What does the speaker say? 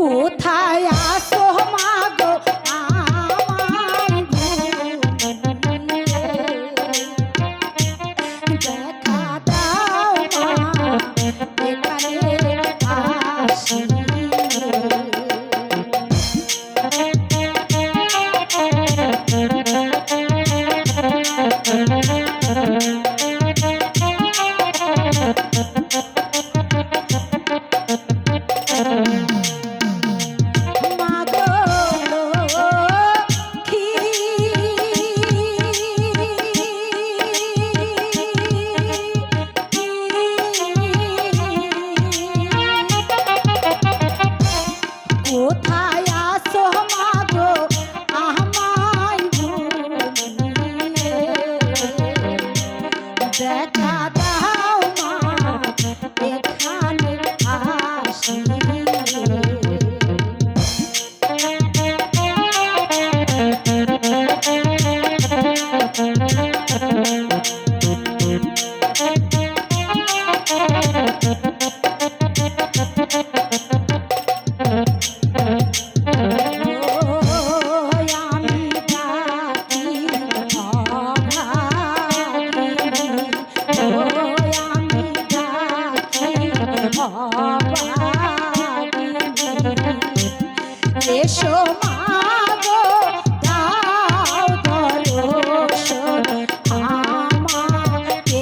কোথায় এসো মাগো দাও দর্শন আমাকে